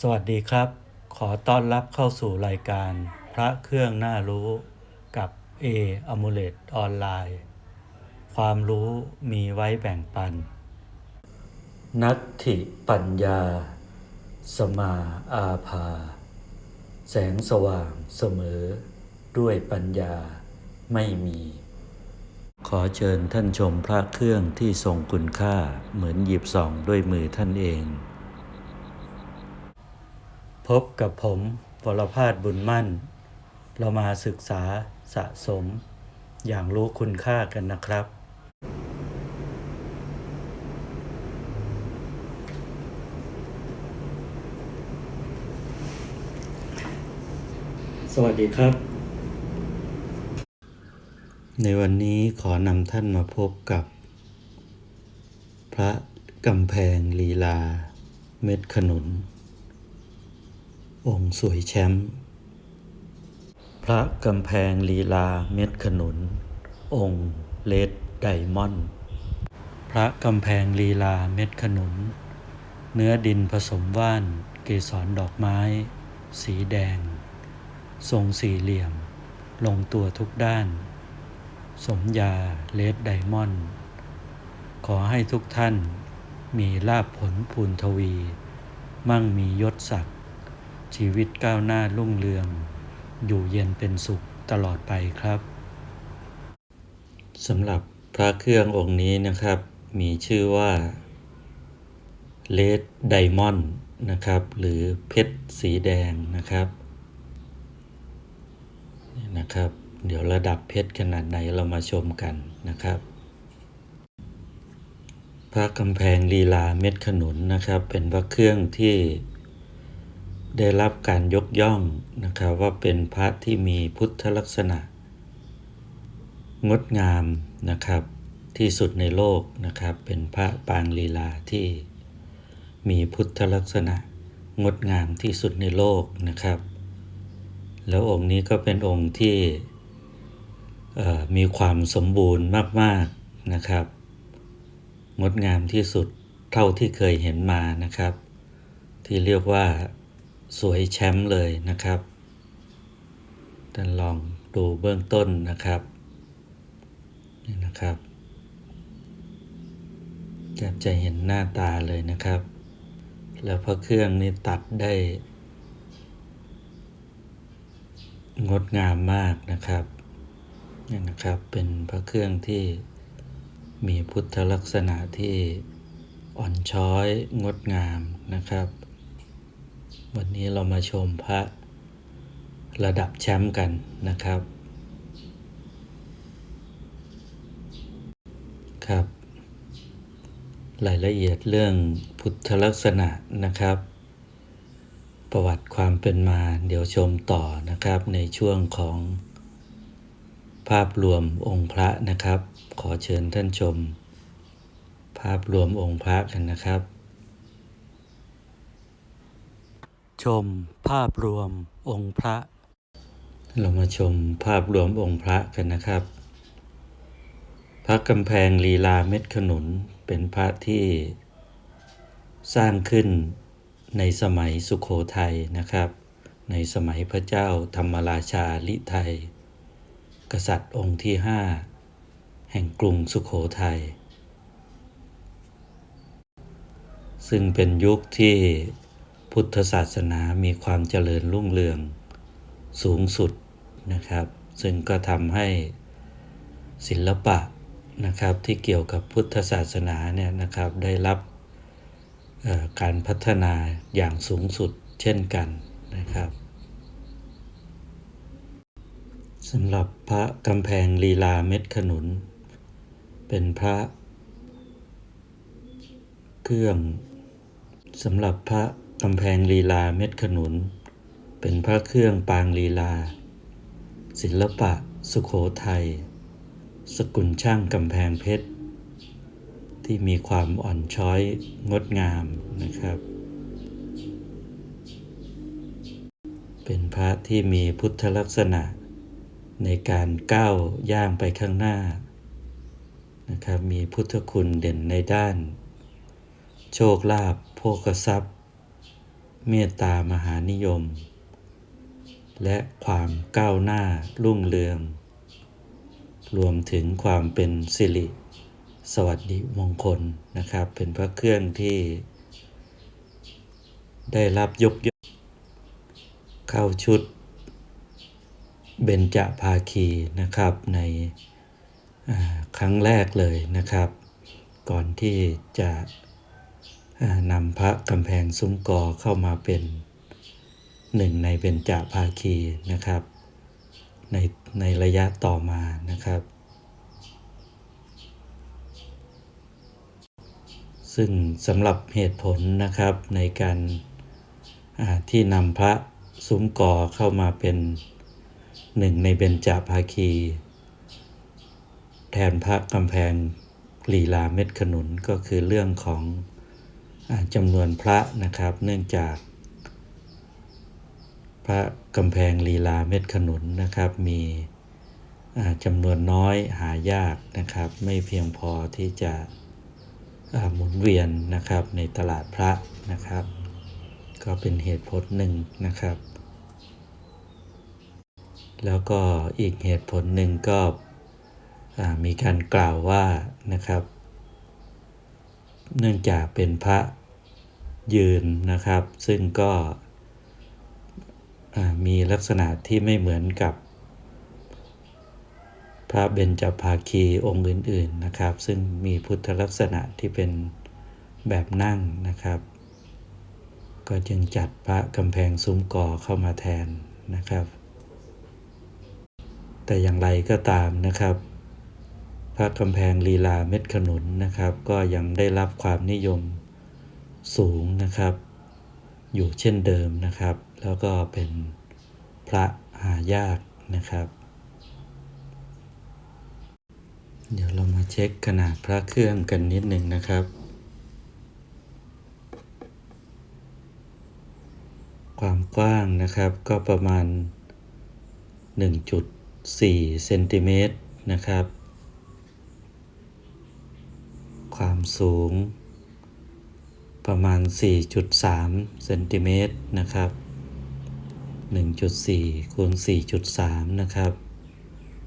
สวัสดีครับ ขอต้อนรับเข้าสู่รายการพระเครื่องน่ารู้กับ A a m u l e t ออนไลน์ ความรู้มีไว้แบ่งปัน นัตถิปัญญา สมาอาภา แสงสว่างเสมอ ด้วยปัญญาไม่มี ขอเชิญท่านชมพระเครื่องที่ทรงคุณค่าเหมือนหยิบส่องด้วยมือท่านเอง พบกับผมวรพาสบุญมั่น เรามาศึกษาสะสม อย่างรู้คุณค่ากันนะครับ สวัสดีครับ ในวันนี้ขอนำท่านมาพบกับ พระกำแพงลีลา เม็ดขนุน องค์สวยแชมป์พระกำแพงลีลาเม็ดขนุน องค์เลดไดมอนด์พระกำแพงลีลาเม็ดขนุน เนื้อดินผสมว่านเกสรดอกไม้ สีแดง ทรงสี่เหลี่ยม ลงตัวทุกด้าน สมยาเลดไดมอนด์ขอให้ทุกท่านมีลาภผลภูนทวี มั่งมียศศักดิ์ ชีวิตก้าวหน้ารุ่งเรือง อยู่เย็นเป็นสุขตลอดไปครับสำหรับพระเครื่ององค์นี้นะครับ มีชื่อว่าเลดไดมอนด์นะครับ หรือเพชรสีแดงนะครับนนะครับ เดี๋ยวระดับเพชรขนาดไหนเรามาชมกันนะครับ พระกำแพงลีลาเม็ดขนุนนะครับ เป็นพระเครื่องที่ ได้รับการยกย่องนะครับว่าเป็นพระที่มีพุทธลักษณะ งดงามนะครับที่สุดในโลกนะครับเป็นพระปางลีลาที่มีพุทธลักษณะงดงามที่สุดในโลกนะครับ แล้วองค์นี้ก็เป็นองค์ที่มีความสมบูรณ์มากๆนะครับ งดงามที่สุดเท่าที่เคยเห็นมานะครับ ที่เรียกว่า สวยแชมป์เลยนะครับท่านลองดูเบื้องต้นนะครับนี่นะครับจะจะเห็นหน้าตาเลยนะครับ แล้วพระเครื่องนี่ตัดได้ งดงามมากนะครับนี่นะครับเป็นพระเครื่องที่มีพุทธลักษณะที่อ่อนช้อยงดงามนะครับ วันนี้เรามาชมพระระดับแชมป์กันนะครับ ครับ รายละเอียดเรื่องพุทธลักษณะนะครับ ประวัติความเป็นมาเดี๋ยวชมต่อนะครับในช่วงของภาพรวมองค์พระนะครับ ขอเชิญท่านชม ภาพรวมองค์พระกันนะครับ ชมภาพรวมองค์พระ เรามาชมภาพรวมองค์พระกันนะครับ พระกำแพงลีลาเม็ดขนุนเป็นพระที่สร้างขึ้นในสมัยสุขโขทัยนะครับ ในสมัยพระเจ้าธรรมราชาลิไทย กษัตริย์องค์ที่ห้าแห่งกรุงสุขโขทัยซึ่งเป็นยุคที่ พุทธศาสนามีความเจริญรุ่งเรืองสูงสุดนะครับ ซึ่งก็ทำให้ศิลปะนะครับที่เกี่ยวกับพุทธศาสนาเนี่ยนะครับได้รับการพัฒนาอย่างสูงสุดเช่นกันนะครับสำหรับพระกำแพงลีลาเม็ดขนุน เป็นพระเครื่องสำหรับพระ กำแพงลีลาเม็ดขนุน เป็นพระเครื่องปางลีลา ศิลปะสุโขทัย สกุลช่างกำแพงเพชร ที่มีความอ่อนช้อยงดงามนะครับ เป็นพระที่มีพุทธลักษณะ ในการก้าวย่างไปข้างหน้านะครับมีพุทธคุณเด่นในด้าน โชคลาภโภคทรัพย์ เมตตามหานิยม และความก้าวหน้ารุ่งเรือง รวมถึงความเป็นสิริ สวัสดิมงคลนะครับ เป็นพระเครื่องที่ ได้รับยกย่องเข้าชุด เบญจภาคีนะครับในครั้งแรกเลยนะครับ ก่อนที่จะ นำพระกำแพงซุ้มกอเข้ามาเป็นหนึ่งในเบญจภาคีนะครับ ในในระยะต่อมานะครับ ซึ่งสำหรับเหตุผลนะครับในการที่นำพระซุ้มกอเข้ามาเป็นหนึ่งในเบญจภาคี แทนพระกำแพงลีลาเม็ดขนุนก็คือเรื่องของ จำนวนพระนะครับ เนื่องจาก พระกำแพงลีลาเม็ดขนุนนะครับ มีจำนวนน้อยหายากนะครับ ไม่เพียงพอที่จะหมุนเวียนนะครับในตลาดพระนะครับ ก็เป็นเหตุผลหนึ่งนะครับ แล้วก็อีกเหตุผลหนึ่งก็มีการกล่าวว่านะครับ เนื่องจากเป็นพระยืนนะครับ ซึ่งก็มีลักษณะที่ไม่เหมือนกับ พระเบญจภาคีองค์อื่น ๆนะครับ ซึ่งมีพุทธลักษณะที่เป็นแบบนั่งนะครับ ก็จึงจัดพระกำแพงซุ้มก่อเข้ามาแทนนะครับ แต่อย่างไรก็ตามนะครับ พระกำแพงลีลาเม็ดขนุนนะครับ ก็ยังได้รับความนิยมสูงนะครับ อยู่เช่นเดิมนะครับ แล้วก็เป็นพระหายากนะครับ เดี๋ยวเรามาเช็คขนาดพระเครื่องกันนิดหนึ่งนะครับ ความกว้างนะครับก็ประมาณ 1.4เซนติเมตรนะครับ ความ สูง ประมาณ 4.3 เซนติเมตรนะครับ 1.4 คูณ 4.3 นะครับ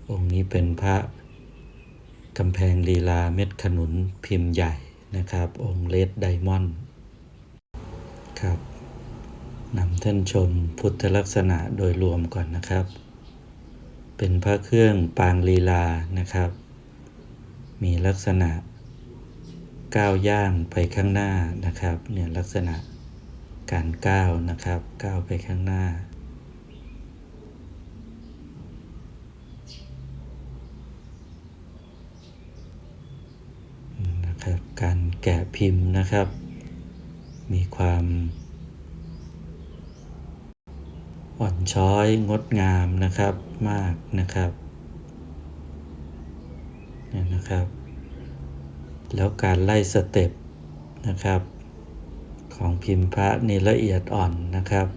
องค์นี้เป็นพระกำแพงลีลาเม็ดขนุนพิมพ์ใหญ่นะครับ องค์เลดไดมอนด์ครับนำท่านชมพุทธลักษณะโดยรวมก่อนนะครับ เป็นพระเครื่องปางลีลานะครับ มีลักษณะ ก้าวย่างไปข้างหน้านะครับเนี่ยลักษณะการก้าวนะครับก้าวไปข้างหน้า นะครับการแกะพิมพ์นะครับ มีความอ่อนช้อยงดงามนะครับมากนะครับเนี่ยนะครับ แล้วการไล่สเต็ปนะครับ ของพิมพ์พระนี่ละเอียดอ่อนนะครับ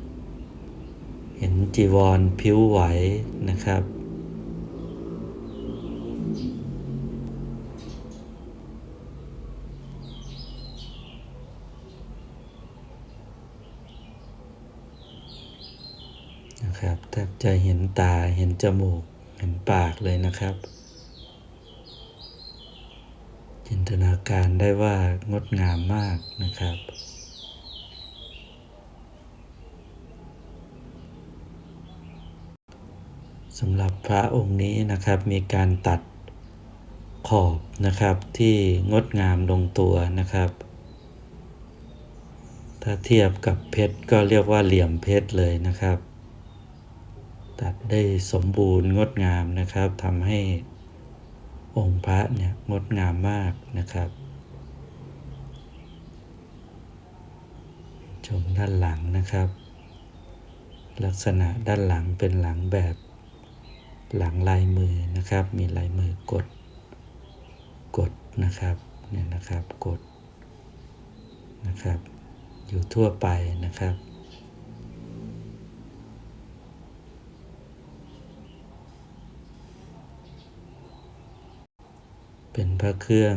เห็นจีวรผิวไหวนะครับ นะครับแทบจะเห็นตาเห็นจมูกเห็นปากเลยนะครับ จินตนาการได้ว่างดงามมากนะครับ สำหรับพระองค์นี้นะครับมีการตัดขอบนะครับที่งดงามลงตัวนะครับ ถ้าเทียบกับเพชรก็เรียกว่าเหลี่ยมเพชรเลยนะครับ ตัดได้สมบูรณ์งดงามนะครับทำให้ องค์พระเนี่ยงดงามมากนะครับ ชมด้านหลังนะครับ ลักษณะด้านหลังเป็นหลังแบบหลังลายมือนะครับ มีลายมือกด กดนะครับเนี่ยนะครับกดนะครับ อยู่ทั่วไปนะครับ เป็นพระเครื่อง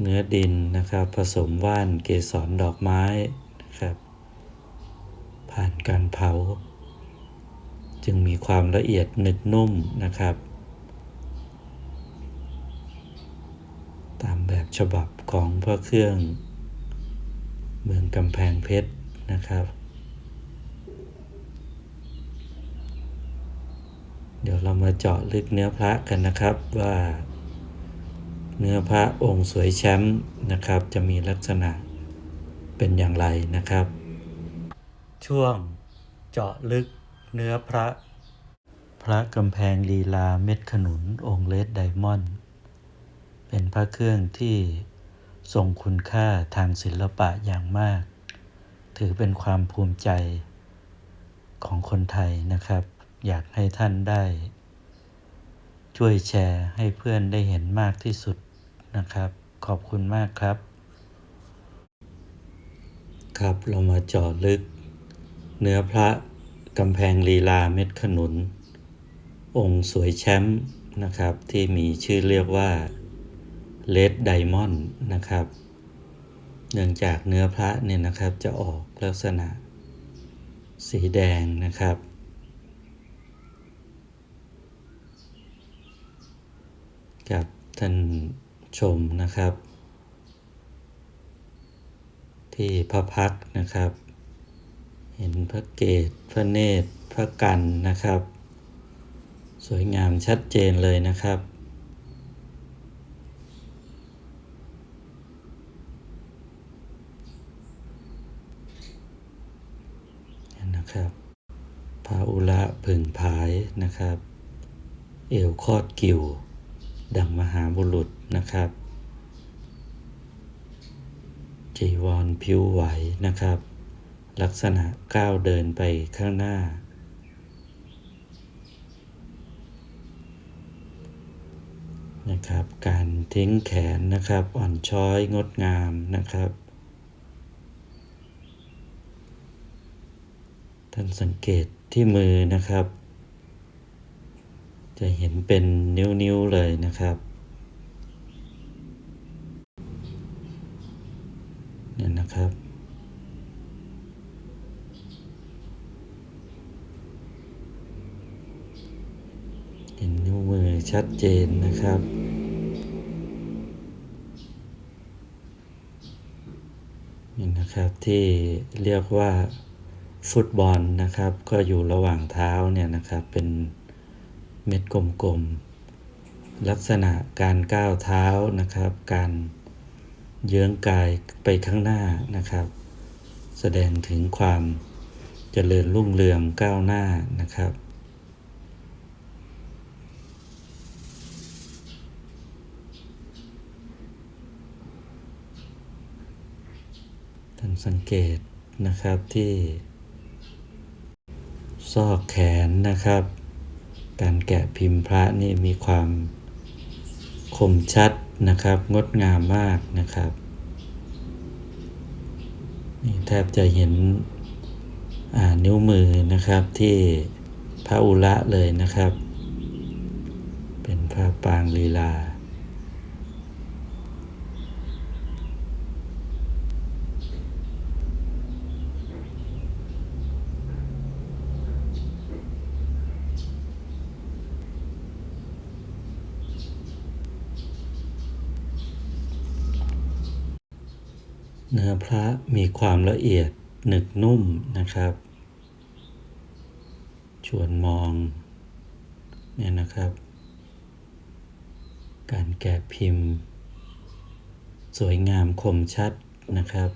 เนื้อดินนะครับ ผสมว่านเกสรดอกไม้นะครับ ผ่านการเผา จึงมีความละเอียดหนึบนุ่มนะครับ ตามแบบฉบับของพระเครื่อง เมืองกำแพงเพชรนะครับ เดี๋ยวเรา มาเจาะลึกเนื้อพระกันนะครับว่า เนื้อพระองค์สวยแชมป์นะครับ จะมีลักษณะเป็นอย่างไรนะครับ ช่วงเจาะลึกเนื้อพระ พระกำแพงลีลาเม็ดขนุนองค์เลดไดมอนด์เป็นพระเครื่องที่ทรงคุณค่าทางศิลปะอย่างมาก ถือเป็นความภูมิใจของคนไทยนะครับ อยากให้ท่านได้ ช่วยแชร์ให้เพื่อนได้เห็นมากที่สุดนะครับ ขอบคุณมากครับ ครับเรามาเจาะลึก เนื้อพระกำแพงลีลาเม็ดขนุน องค์สวยแชมป์นะครับ ที่มีชื่อเรียกว่าเลดไดมอนด์นะครับ เนื่องจากเนื้อพระเนี่ยนะครับจะออกลักษณะสีแดงนะครับ กับท่านชมนะครับ ที่พระพักนะครับ เห็นพระเกศพระเนตรพระกันนะครับ สวยงามชัดเจนเลยนะครับนะครับพระอุระผึ่งผายนะครับ เอวคอดกิ่ว ดังมหาบุรุษนะครับ จีวรผิวไหวนะครับ ลักษณะก้าวเดินไปข้างหน้า นะครับ การทิ้งแขนนะครับ อ่อนช้อยงดงามนะครับ ท่านสังเกตที่มือนะครับ จะเห็นเป็นนิ้วๆเลยนะครับเนี่ยนะครับ เห็นนิ้วมือชัดเจนนะครับนี่นะครับที่เรียกว่าฟุตบอลนะครับ ก็อยู่ระหว่างเท้าเนี่ยนะครับเป็น เม็ดกลมๆ ลักษณะการก้าวเท้านะครับ การเยื้องกายไปข้างหน้านะครับ แสดงถึงความเจริญรุ่งเรืองก้าวหน้านะครับท่านสังเกตนะครับที่ ซอกแขนนะครับ การแกะพิมพ์พระนี่มีความคมชัดนะครับ งดงามมากนะครับนี่แทบจะเห็นนิ้วมือนะครับที่พระอุระเลยนะครับ เป็นพระปางลีลา เนื้อพระมีความละเอียดหนึบนุ่มนะครับ ชวนมองเนี่ยนะครับ การแกะพิมพ์ สวยงามคมชัดนะครับ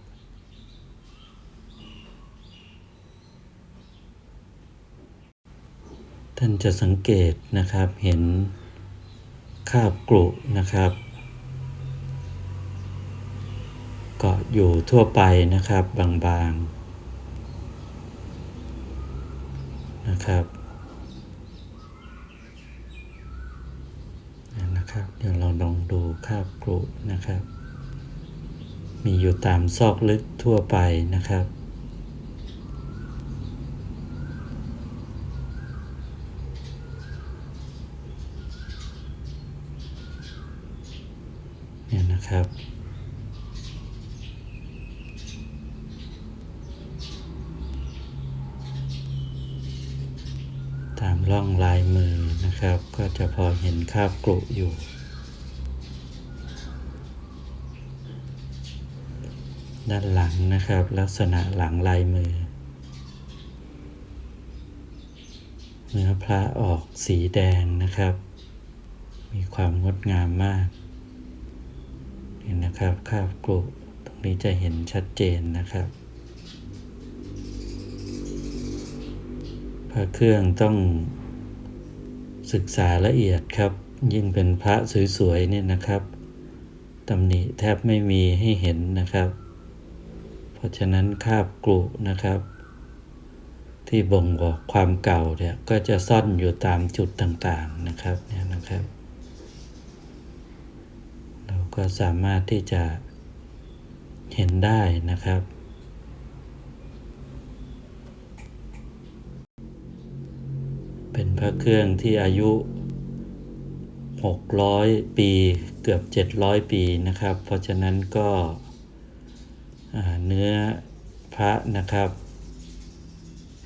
ท่านจะสังเกตนะครับเห็นคาบกรุนะครับ เกาะอยู่ทั่วไปนะครับบางๆนะครับนะครับ เดี๋ยวเราลองดูคาบกรุนะครับ มีอยู่ตามซอกลึกทั่วไปนะครับเนี่ยนะครับามร่องลายมือนะครับ ก็จะพอเห็นคาบกรุอยู่ ด้านหลังนะครับ ลักษณะหลังลายมือ เนื้อพระออกสีแดงนะครับ มีความงดงามมากนี่นนะครับคาบกรุตรงนี้จะเห็นชัดเจนนะครับ ระเครื่องต้องศึกษาละเอียดครับ ยิ่งเป็นพระสวยๆเนี่ยนะครับตำหนิแทบไม่มีให้เห็นนะครับ เพราะฉะนั้นคาบกรุนะครับ ที่บ่งบอกความเก่าเนี่ยก็จะซ่อนอยู่ตามจุดต่างๆนะครับเนี่ยนะครับ เราก็สามารถที่จะเห็นได้นะครับ เป็นพระเครื่องที่อายุ 600 ปีเกือบ 700 ปีนะครับ เพราะฉะนั้นก็เนื้อพระนะครับ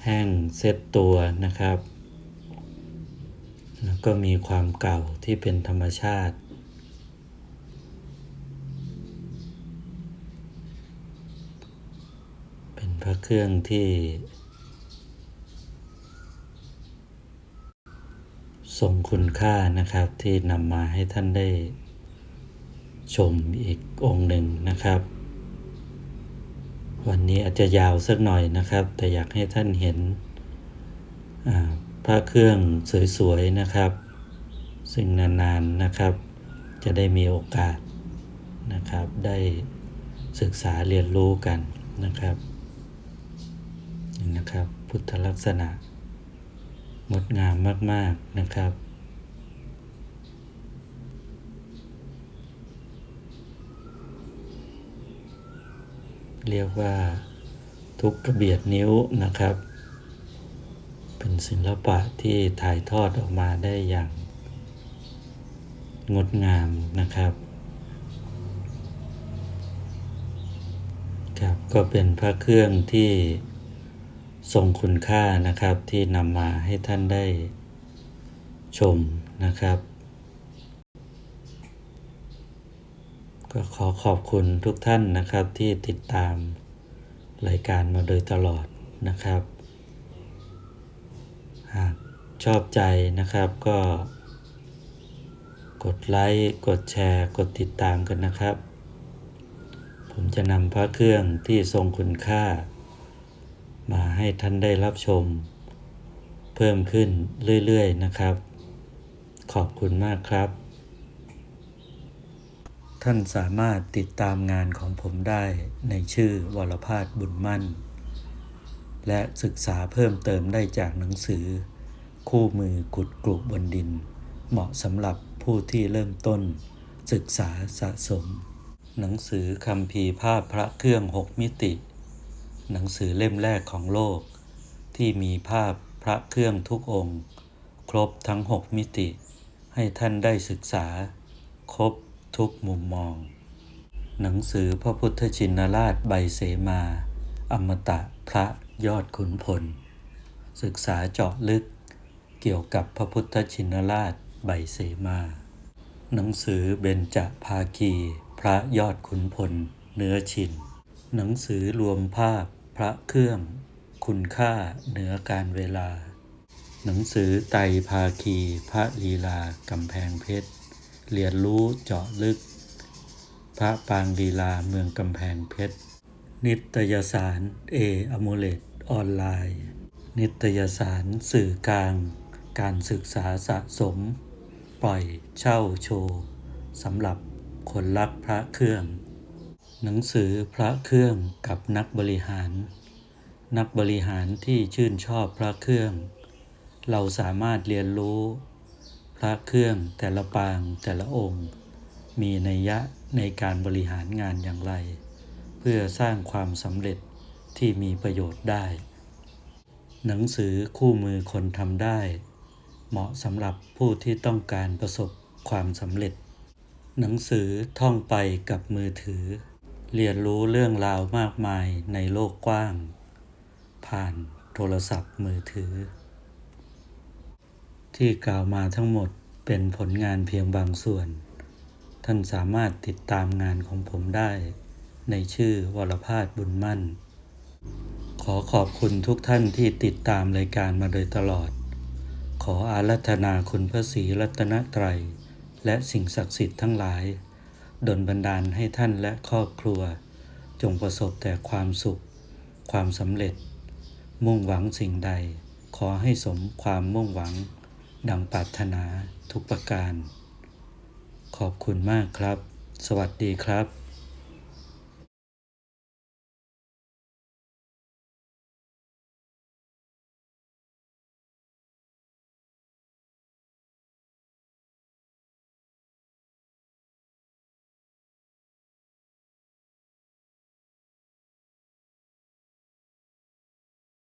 แห้งเซตตัวนะครับ แล้วก็มีความเก่าที่เป็นธรรมชาติเป็นพระเครื่องที่ ทรงคุณค่านะครับที่นำมาให้ท่านได้ ชมอีกองค์หนึ่งนะครับ วันนี้อาจจะยาวสักหน่อยนะครับ แต่อยากให้ท่านเห็นพระเครื่องสวยๆนะครับ ซึ่งนานๆนะครับ จะได้มีโอกาสนะครับ ได้ศึกษาเรียนรู้กันนะครับนี่นะครับ พุทธลักษณะ งดงามมาก ๆ นะครับ เรียกว่าทุกกระเบียดนิ้วนะครับ เป็นศิลปะที่ถ่ายทอดออกมาได้อย่าง งดงามนะครับครับก็เป็นพระเครื่องที่ ทรงคุณค่านะครับที่นำมาให้ท่านได้ชมนะครับ ก็ขอขอบคุณทุกท่านนะครับที่ติดตามรายการมาโดยตลอดนะครับ หากชอบใจนะครับก็ กดไลค์กดแชร์กดติดตามกันนะครับ ผมจะนำพระเครื่องที่ทรงคุณค่า มาให้ท่านได้รับชม เพิ่มขึ้นเรื่อยๆนะครับ ขอบคุณมากครับ ท่านสามารถติดตามงานของผมได้ในชื่อวรพาสบุญมั่น และศึกษาเพิ่มเติมได้จากหนังสือ คู่มือขุดกรุบนดิน เหมาะสำหรับผู้ที่เริ่มต้น ศึกษาสะสม หนังสือคำพีภาพพระเครื่องหกมิติ หนังสือเล่มแรกของโลก ที่มีภาพพระเครื่องทุกองค์ ครบทั้งหกมิติ ให้ท่านได้ศึกษา ครบทุกมุมมอง หนังสือพระพุทธชินราชใบเสมา อมตะพระยอดขุนพล ศึกษาเจาะลึก เกี่ยวกับพระพุทธชินราชใบเสมา หนังสือเบญจภาคี พระยอดขุนพล เนื้อชิน หนังสือรวมภาพ พระเครื่อง คุณค่าเหนือการเวลา หนังสือไตรภาคี พระลีลากำแพงเพชรเรียนรู้เจาะลึก พระปางลีลาเมืองกำแพงเพชรนิตยสารเออมูเลตออนไลน์ นิตยสารสื่อกลาง การศึกษาสะสม ปล่อยเช่าโชว์สำหรับคนรักพระเครื่อง หนังสือพระเครื่องกับนักบริหาร นักบริหารที่ชื่นชอบพระเครื่อง เราสามารถเรียนรู้พระเครื่องแต่ละปางแต่ละองค์ มีนัยยะในการบริหารงานอย่างไร เพื่อสร้างความสำเร็จที่มีประโยชน์ได้ หนังสือคู่มือคนทำได้ เหมาะสำหรับผู้ที่ต้องการประสบความสำเร็จ หนังสือท่องไปกับมือถือ เรียนรู้เรื่องราวมากมายในโลกกว้าง ผ่านโทรศัพท์มือถือ ที่กล่าวมาทั้งหมดเป็นผลงานเพียงบางส่วน ท่านสามารถติดตามงานของผมได้ ในชื่อวรพาสบุญมั่น ขอขอบคุณทุกท่านที่ติดตามรายการมาโดยตลอด ขออารัธนาคุณพระศรีรัตนตรัย และสิ่งศักดิ์สิทธิ์ทั้งหลาย ดลบันดาลให้ท่านและครอบครัว จงประสบแต่ความสุข ความสำเร็จ มุ่งหวังสิ่งใด ขอให้สมความมุ่งหวัง ดังปรารถนาทุกประการ ขอบคุณมากครับ สวัสดีครับ